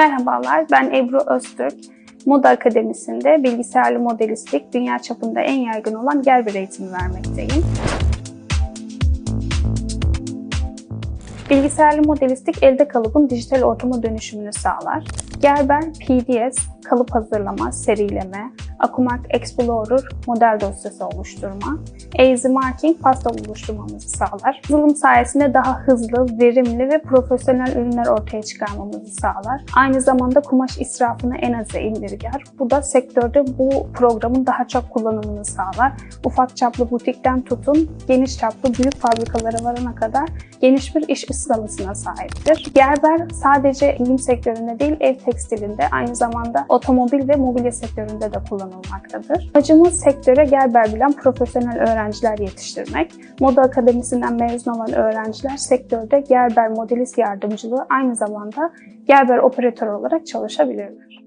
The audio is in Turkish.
Merhabalar, ben Ebru Öztürk. Moda Akademisi'nde bilgisayarlı modelistlik dünya çapında en yaygın olan Gerber eğitimi vermekteyim. Bilgisayarlı modelistlik elde kalıbın dijital ortama dönüşümünü sağlar. Gerber, PDS, kalıp hazırlama, serileme, Akumark Explorer, model dosyası oluşturma, Easy Marking, pasta oluşturmamızı sağlar. Yazılım sayesinde daha hızlı, verimli ve profesyonel ürünler ortaya çıkarmamızı sağlar. Aynı zamanda kumaş israfını en aza indirger. Bu da sektörde bu programın daha çok kullanımını sağlar. Ufak çaplı butikten tutun, geniş çaplı büyük fabrikalara varana kadar geniş bir iş skalasına sahiptir. Gerber sadece giyim sektöründe değil, ev tekstilinde aynı zamanda otomobil ve mobilya sektöründe de kullanılmaktadır. Amacımız sektöre Gerber bilen profesyonel öğrenciler yetiştirmek. Moda Akademisi'nden mezun olan öğrenciler sektörde Gerber modelist yardımcılığı aynı zamanda Gerber operatör olarak çalışabilirler.